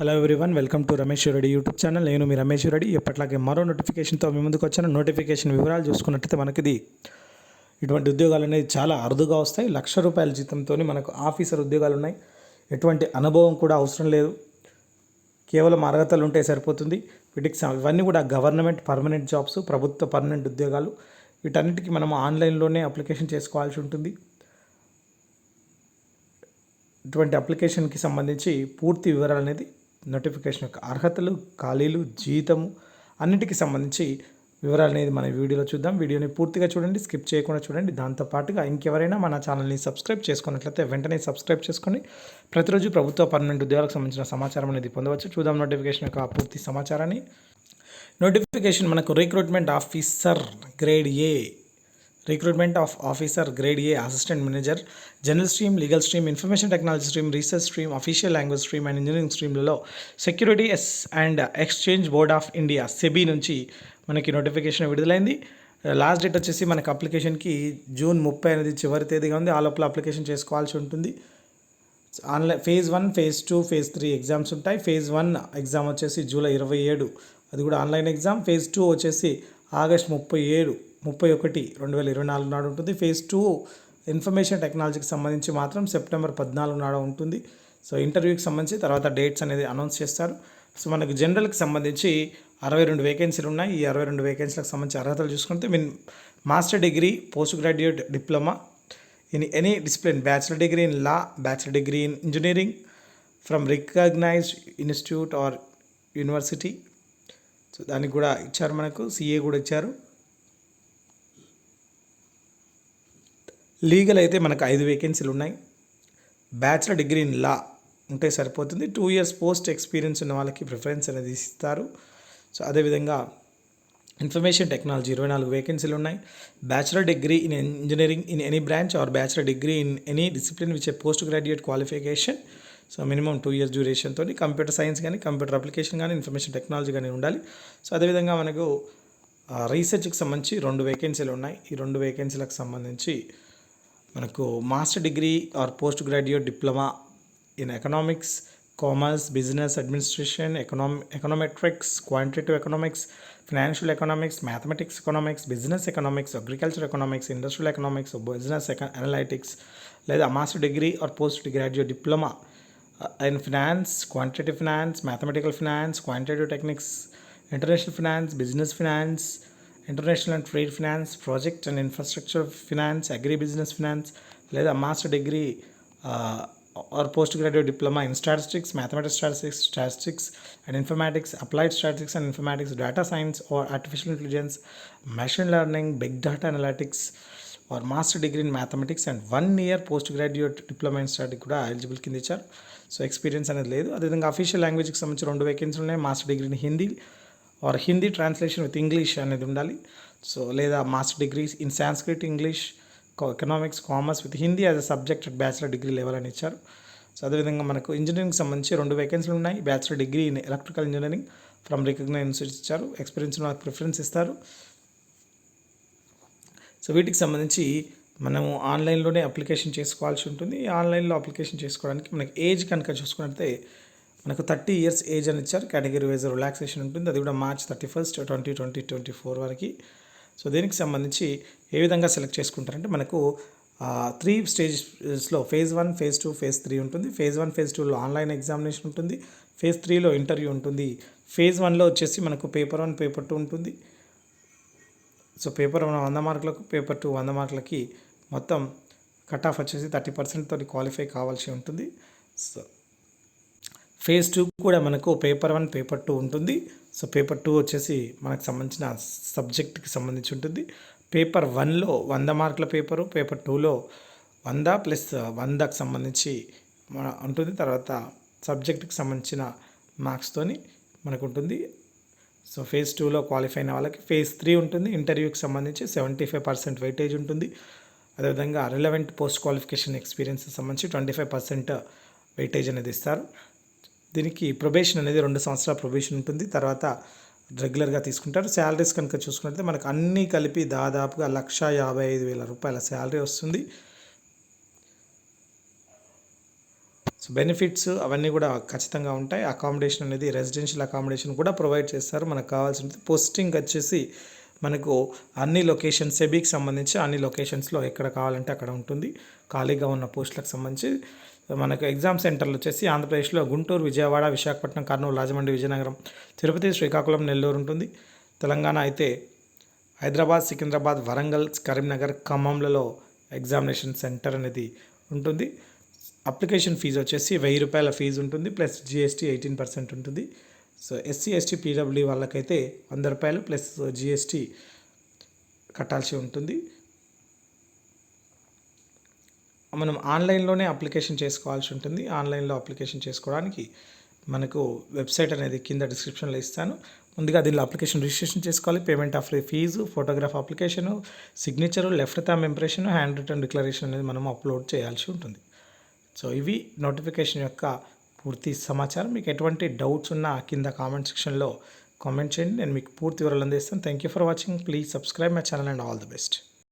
Hello everyone welcome to Ramesh Reddy YouTube channel నేను మీ రమేష్ రెడ్డి ఎప్పట్లాగే మరో నోటిఫికేషన్తో మీ ముందుకు వచ్చాను. నోటిఫికేషన్ వివరాలు చూసుకున్నట్టయితే మనకిది ఇటువంటి ఉద్యోగాలు అనేది చాలా అరుదుగా వస్తాయి. లక్ష రూపాయల జీతంతో మనకు ఆఫీసర్ ఉద్యోగాలు ఉన్నాయి. ఎటువంటి అనుభవం కూడా అవసరం లేదు. కేవలం అర్హతలు ఉంటే సరిపోతుంది. వీటికి ఇవన్నీ కూడా గవర్నమెంట్ పర్మనెంట్ జాబ్స్ ప్రభుత్వ పర్మనెంట్ ఉద్యోగాలు. వీటన్నిటికీ మనం ఆన్లైన్లోనే అప్లికేషన్ చేసుకోవాల్సి ఉంటుంది. ఇటువంటి అప్లికేషన్కి సంబంధించి పూర్తి వివరాలు అనేది నోటిఫికేషన్ యొక్క అర్హతలు ఖాళీలు జీతము అన్నిటికీ సంబంధించి వివరాలు అనేది మన వీడియోలో చూద్దాం. వీడియోని పూర్తిగా చూడండి స్కిప్ చేయకుండా చూడండి. దాంతోపాటుగా ఇంకెవరైనా మన ఛానల్ని సబ్స్క్రైబ్ చేసుకున్నట్లయితే వెంటనే సబ్స్క్రైబ్ చేసుకొని ప్రతిరోజు ప్రభుత్వ పన్నెండు ఉద్యోగాలకు సంబంధించిన సమాచారం అనేది పొందవచ్చు. చూద్దాం నోటిఫికేషన్ యొక్క పూర్తి సమాచారాన్ని. నోటిఫికేషన్ మనకు recruitment officer grade A recruitment of officer grade A assistant manager general stream legal stream information technology stream research stream official language stream and engineering స్ట్రీమ్లలో securities and exchange board of India SEBI నుంచి మనకి notification విడుదలైంది. Uh, last date వచ్చేసి మనకి అప్లికేషన్కి June ముప్పై అనేది చివరి తేదీగా ఉంది. ఆ లోపల అప్లికేషన్ చేసుకోవాల్సి ఉంటుంది. Online phase one phase two phase three exams ఉంటాయి. ఫేజ్ వన్ ఎగ్జామ్ వచ్చేసి జూలై ఇరవై ఏడు. అది కూడా ఆన్లైన్ ఎగ్జామ్ ఫేజ్ టూ వచ్చేసి ఆగస్ట్ ముప్పై ఏడు. ముప్పై ఒకటి రెండు వేల ఇరవై నాలుగు నాడు ఉంటుంది. ఫేజ్ టూ ఇన్ఫర్మేషన్ టెక్నాలజీకి సంబంధించి మాత్రం సెప్టెంబర్ పద్నాలుగు నాడు ఉంటుంది. సో ఇంటర్వ్యూకి సంబంధించి తర్వాత డేట్స్ అనేది అనౌన్స్ చేస్తారు. సో మనకు జనరల్కి సంబంధించి అరవై రెండు వేకెన్సీలు ఉన్నాయి. ఈ అరవై రెండు వేకెన్సీలకు సంబంధించి అర్హతలు చూసుకుంటే mean master degree post graduate diploma in any discipline bachelor degree in law bachelor degree in engineering from recognised institute or university so దానికి కూడా ఇచ్చారు మనకు సిఏ కూడా ఇచ్చారు. లీగల్ అయితే మనకు ఐదు వేకెన్సీలు ఉన్నాయి. బ్యాచిలర్ డిగ్రీ ఇన్ లా ఉంటే సరిపోతుంది. టూ ఇయర్స్ పోస్ట్ ఎక్స్పీరియన్స్ ఉన్న వాళ్ళకి ప్రిఫరెన్స్ అనేది ఇస్తారు. సో అదేవిధంగా ఇన్ఫర్మేషన్ టెక్నాలజీ ఇరవై నాలుగు వేకెన్సీలు ఉన్నాయి. Bachelor degree in engineering in any branch or bachelor degree in any discipline which a post graduate qualification so minimum two years డ్యూరేషన్తో computer science కానీ కంప్యూటర్ అప్లికేషన్ కానీ ఇన్ఫర్మేషన్ టెక్నాలజీ కానీ ఉండాలి. So అదేవిధంగా మనకు రీసెర్చ్కి సంబంధించి రెండు వేకెన్సీలు ఉన్నాయి. ఈ రెండు వేకెన్సీలకు సంబంధించి మనకు master degree or post graduate diploma in economics commerce business administration economy econometrics quantitative economics financial economics mathematics economics business economics agriculture economics industrial economics business analytics లేదా master degree or post graduate diploma in finance quantitative finance mathematical finance quantitative techniques international finance business finance international and trade finance project and infrastructure finance agri business finance లేదా master degree or post graduate diploma in statistics mathematics statistics statistics and informatics applied statistics and informatics data science or artificial intelligence machine learning big data analytics or master degree in mathematics and one year post graduate diploma in static కూడా eligible కింద ఇచ్చారు. So experience అనేది లేదు. అదేవిధంగా official లాంగ్వేజ్కి సంబంధించి రెండు వేకెన్సీలు ఉన్నాయి. Master degree in Hindi or Hindi translation with English అనేది ఉండాలి. సో లేదా master degrees in Sanskrit English economics commerce with Hindi as a subject at bachelor degree level అని ఇచ్చారు. సో అదేవిధంగా మనకు ఇంజనీరింగ్ సంబంధించి రెండు వేకెన్సీలు ఉన్నాయి. Bachelor degree in electrical engineering from recognise institute ఇచ్చారు. ఎక్స్పీరియన్స్ వాళ్ళకి ప్రిఫరెన్స్ ఇస్తారు. సో వీటికి సంబంధించి మనము ఆన్లైన్లోనే అప్లికేషన్ చేసుకోవాల్సి ఉంటుంది. ఆన్లైన్లో అప్లికేషన్ చేసుకోవడానికి మనకి ఏజ్ కనుక చూసుకున్నట్లయితే మనకు థర్టీ ఇయర్స్ ఏజ్ అని ఇచ్చారు. కేటగిరీ వైజ్ రిలాక్సేషన్ ఉంటుంది. అది కూడా March thirty first twenty twenty twenty four వరకు. సో దీనికి సంబంధించి ఏ విధంగా సెలెక్ట్ చేసుకుంటారంటే మనకు త్రీ స్టేజెస్లో phase one phase two phase three ఉంటుంది. ఫేజ్ వన్ ఫేజ్ టూలో ఆన్లైన్ ఎగ్జామినేషన్ ఉంటుంది. ఫేజ్ త్రీలో ఇంటర్వ్యూ ఉంటుంది. ఫేజ్ వన్లో వచ్చేసి మనకు పేపర్ వన్ పేపర్ టూ ఉంటుంది. సో పేపర్ వన్ వంద మార్కులకు పేపర్ టూ వంద మార్కులకి మొత్తం కట్ ఆఫ్ వచ్చేసి థర్టీ పర్సెంట్ తోటి క్వాలిఫై కావాల్సి ఉంటుంది. సో ఫేజ్ టూ కూడా మనకు పేపర్ వన్ పేపర్ టూ ఉంటుంది. సో పేపర్ టూ వచ్చేసి మనకు సంబంధించిన సబ్జెక్ట్కి సంబంధించి ఉంటుంది. పేపర్ వన్లో వంద మార్కుల పేపరు పేపర్ టూలో వంద ప్లస్ వందకు సంబంధించి మన ఉంటుంది. తర్వాత సబ్జెక్ట్కి సంబంధించిన మార్క్స్తోని మనకు ఉంటుంది. సో ఫేజ్ టూలో క్వాలిఫై అయిన వాళ్ళకి ఫేజ్ త్రీ ఉంటుంది. ఇంటర్వ్యూకి సంబంధించి సెవెంటీ ఫైవ్ పర్సెంట్ వెయిటేజ్ ఉంటుంది. అదేవిధంగా రిలవెంట్ పోస్ట్ క్వాలిఫికేషన్ ఎక్స్పీరియన్స్ సంబంధించి ట్వంటీ ఫైవ్ పర్సెంట్ వెయిటేజ్ అనేది ఇస్తారు. దీనికి ప్రొబేషన్ అనేది రెండు సంవత్సరాల ప్రొబేషన్ ఉంటుంది. తర్వాత రెగ్యులర్గా తీసుకుంటారు. శాలరీస్ కనుక చూసుకుంటే మనకు అన్నీ కలిపి దాదాపుగా లక్ష యాభై ఐదు వేల రూపాయల శాలరీ వస్తుంది. సో బెనిఫిట్స్ అవన్నీ కూడా ఖచ్చితంగా ఉంటాయి. అకామిడేషన్ అనేది రెసిడెన్షియల్ అకామిడేషన్ కూడా ప్రొవైడ్ చేస్తారు. మనకు కావాల్సింది పోస్టింగ్ వచ్చేసి మనకు అన్ని లొకేషన్స్ సెబీకి సంబంధించి అన్ని లొకేషన్స్లో ఎక్కడ కావాలంటే అక్కడ ఉంటుంది. ఖాళీగా ఉన్న పోస్టులకు సంబంధించి మనకు ఎగ్జామ్ సెంటర్లు వచ్చేసి ఆంధ్రప్రదేశ్లో గుంటూరు విజయవాడ విశాఖపట్నం కర్నూలు రాజమండ్రి విజయనగరం తిరుపతి శ్రీకాకుళం నెల్లూరు ఉంటుంది. తెలంగాణ అయితే హైదరాబాద్ సికింద్రాబాద్ వరంగల్ కరీంనగర్ ఖమ్మంలలో ఎగ్జామినేషన్ సెంటర్ అనేది ఉంటుంది. అప్లికేషన్ ఫీజు వచ్చేసి వెయ్యి రూపాయల ఫీజు ఉంటుంది. ప్లస్ జిఎస్టీ ఎయిటీన్ పర్సెంట్ ఉంటుంది. సో ఎస్సీ ఎస్టీ పీడబ్ల్యూ వాళ్ళకైతే వంద రూపాయలు ప్లస్ జిఎస్టీ కట్టాల్సి ఉంటుంది. మనం ఆన్లైన్లోనే అప్లికేషన్ చేసుకోవాల్సి ఉంటుంది. ఆన్లైన్లో అప్లికేషన్ చేసుకోవడానికి మనకు వెబ్సైట్ అనేది కింద డిస్క్రిప్షన్లో ఇస్తాను. ముందుగా దీనిలో అప్లికేషన్ రిజిస్ట్రేషన్ చేసుకోవాలి. Payment of fee photograph application signature left thumb impression hand written declaration అనేది మనం అప్లోడ్ చేయాల్సి ఉంటుంది. సో ఇవి నోటిఫికేషన్ యొక్క పూర్తి సమాచారం. మీకు ఎటువంటి డౌట్స్ ఉన్నా కింద కామెంట్ సెక్షన్లో కామెంట్ చేయండి. నేను మీకు పూర్తి వివరాలు అందిస్తాను. Thank you for watching please subscribe my channel and all the best